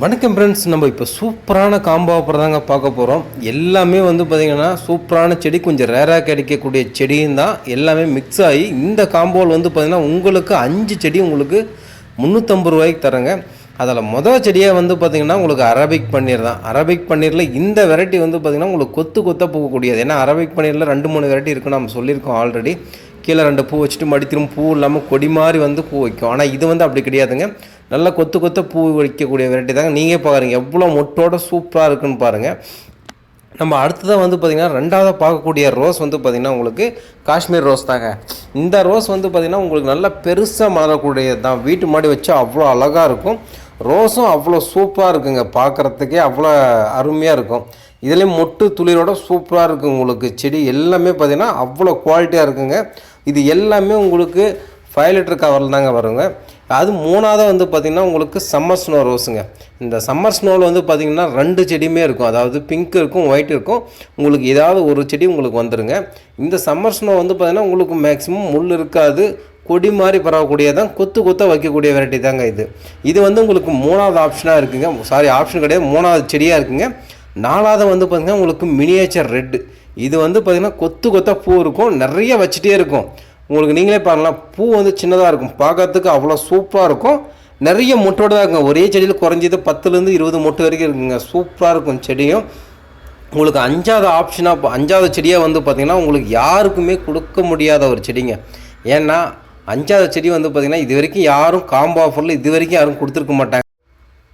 வணக்கம் ஃப்ரெண்ட்ஸ் நம்ம இப்போ சூப்பரான காம்போ ஆஃபர் தாங்க பார்க்க போகிறோம் எல்லாமே வந்து பார்த்திங்கன்னா சூப்பரான செடி கொஞ்சம் ரேராக கிடைக்கக்கூடிய செடியும் தான். எல்லாமே மிக்ஸ் ஆகி இந்த காம்போவில் வந்து பார்த்திங்கன்னா உங்களுக்கு அஞ்சு செடி உங்களுக்கு முந்நூற்றம்பது ரூபாய்க்கு தரேங்க அதில் மொதல் செடியாக வந்து பார்த்திங்கன்னா உங்களுக்கு அரபிக் பன்னீர் தான். அரபிக் பன்னீரில் இந்த வெரைட்டி வந்து பார்த்திங்கன்னா உங்களுக்கு கொத்து கொத்த போகக்கூடியது ஏன்னா அரபிக் பன்னீரில் ரெண்டு மூணு வெரைட்டி இருக்குன்னு நம்ம சொல்லியிருக்கோம் ஆல்ரெடி கீழே ரெண்டு பூ வச்சுட்டு மடி திரும்ப பூ இல்லாமல் கொடி மாதிரி வந்து பூ வைக்கும். ஆனால் இது வந்து அப்படி கிடையாதுங்க. நல்லா கொத்து கொத்த பூ வைக்கக்கூடிய வெரைட்டி தாங்க. நீங்கள் பாருங்கள் எவ்வளோ மொட்டோட சூப்பராக இருக்குன்னு பாருங்கள் நம்ம அடுத்ததாக வந்து பார்த்திங்கன்னா ரெண்டாவதாக பார்க்கக்கூடிய ரோஸ் வந்து பார்த்திங்கன்னா உங்களுக்கு காஷ்மீர் ரோஸ் தாங்க. இந்த ரோஸ் வந்து பார்த்திங்கன்னா உங்களுக்கு நல்லா பெருசாக மலரக்கூடியது தான் வீட்டு மாடி வச்சா அவ்வளோ அழகாக இருக்கும். ரோஸும் அவ்வளோ சூப்பராக இருக்குங்க. பார்க்குறதுக்கே அவ்வளோ அருமையாக இருக்கும். இதுலேயும் மொட்டு துளிரோட சூப்பராக இருக்குது உங்களுக்கு. செடி எல்லாமே பார்த்திங்கன்னா அவ்வளோ குவாலிட்டியாக இருக்குங்க. இது எல்லாமே உங்களுக்கு ஃபைவ் லிட்டர் கவரில் தாங்க வருங்க. அது மூணாவது வந்து பார்த்திங்கன்னா உங்களுக்கு சம்மர் ஸ்னோ ரோஸுங்க இந்த சம்மர் ஸ்னோவில் வந்து பார்த்திங்கன்னா ரெண்டு செடியுமே இருக்கும். அதாவது பிங்க் இருக்கும் ஒயிட் இருக்கும். உங்களுக்கு ஏதாவது ஒரு செடி உங்களுக்கு வந்துடுங்க இந்த சம்மர் ஸ்னோ வந்து பார்த்திங்கன்னா உங்களுக்கு மேக்ஸிமம் முள் இருக்காது. கொடி மாதிரி பரவக்கூடியதான் கொத்து கொத்த வைக்கக்கூடிய வெரைட்டி தாங்க இது. இது வந்து உங்களுக்கு மூணாவது ஆப்ஷனாக இருக்குங்க. சாரி ஆப்ஷன் கிடையாது. மூணாவது செடியாக இருக்குங்க. நாலாவது வந்து பார்த்திங்கன்னா உங்களுக்கு மினியேச்சர் ரெட்டு இது வந்து பார்த்திங்கன்னா கொத்து கொத்த பூ இருக்கும். நிறைய வச்சுட்டே இருக்கும். உங்களுக்கு நீங்களே பாருங்களா பூ வந்து சின்னதாக இருக்கும். பார்க்கறதுக்கு அவ்வளோ சூப்பராக இருக்கும். நிறைய மொட்டோடு தான் இருக்குங்க ஒரே செடியில் குறைஞ்சது பத்துலேருந்து இருபது மொட்டு வரைக்கும் இருக்குங்க. சூப்பராக இருக்கும் செடியும். உங்களுக்கு அஞ்சாவது ஆப்ஷனாக அஞ்சாவது செடியாக வந்து பார்த்திங்கன்னா உங்களுக்கு யாருக்குமே கொடுக்க முடியாத ஒரு செடிங்க. ஏன்னா அஞ்சாவது செடி வந்து பார்த்திங்கன்னா இது வரைக்கும் யாரும் காம்போ ஆஃபரில் இது வரைக்கும் யாரும் கொடுத்துருக்க மாட்டாங்க.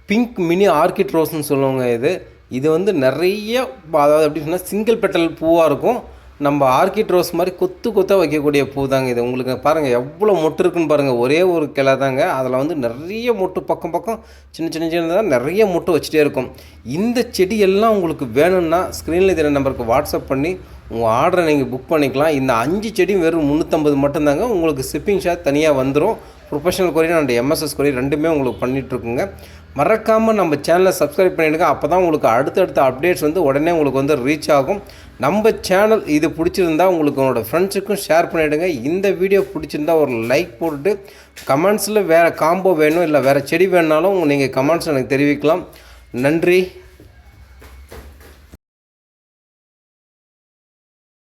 பிங்க் மினி ஆர்கிட் ரோஸ்ன்னு சொல்லுவாங்க இது. இது வந்து நிறைய அதாவது எப்படி சொன்னால் சிங்கிள் பெட்டல் பூவாக இருக்கும். நம்ம ஆர்கிட் ரோஸ் மாதிரி கொத்து கொத்தாக வைக்கக்கூடிய பூ தாங்க இது. உங்களுக்கு பாருங்கள் எவ்வளோ மொட்டு இருக்குன்னு பாருங்கள் ஒரே ஒரு கிளை தாங்க. அதில் வந்து நிறைய மொட்டு பக்கம் பக்கம் சின்ன சின்ன சின்னதாக நிறைய மொட்டு வச்சுட்டே இருக்கும். இந்த செடி எல்லாம் உங்களுக்கு வேணும்னா ஸ்க்ரீனில் தெரிய நம்பருக்கு வாட்ஸ்அப் பண்ணி உங்கள் ஆர்டரை நீங்கள் புக் பண்ணிக்கலாம். இந்த அஞ்சு செடியும் வெறும் முந்நூற்றம்பது மட்டும்தாங்க. உங்களுக்கு ஷிப்பிங் சார்ஜ் தனியாக வந்துடும் professional courier and MSS courier ரெண்டுமே உங்களுக்கு பண்ணிகிட்ருக்குங்க மறக்காமல் நம்ம சேனலை சப்ஸ்கிரைப் பண்ணிவிடுங்க அப்போ தான் உங்களுக்கு அடுத்தடுத்த அப்டேட்ஸ் வந்து உடனே உங்களுக்கு வந்து ரீச் ஆகும். நம்ம சேனல் இது பிடிச்சிருந்தா உங்களுக்கு உங்களோட ஃப்ரெண்ட்ஸுக்கும் ஷேர் பண்ணிவிடுங்க இந்த வீடியோ பிடிச்சிருந்தா ஒரு லைக் போட்டுட்டு கமெண்ட்ஸில் வேறு காம்போ வேணும் இல்லை வேறு செடி வேணுனாலும் நீங்கள் கமெண்ட்ஸ் எனக்கு தெரிவிக்கலாம். நன்றி.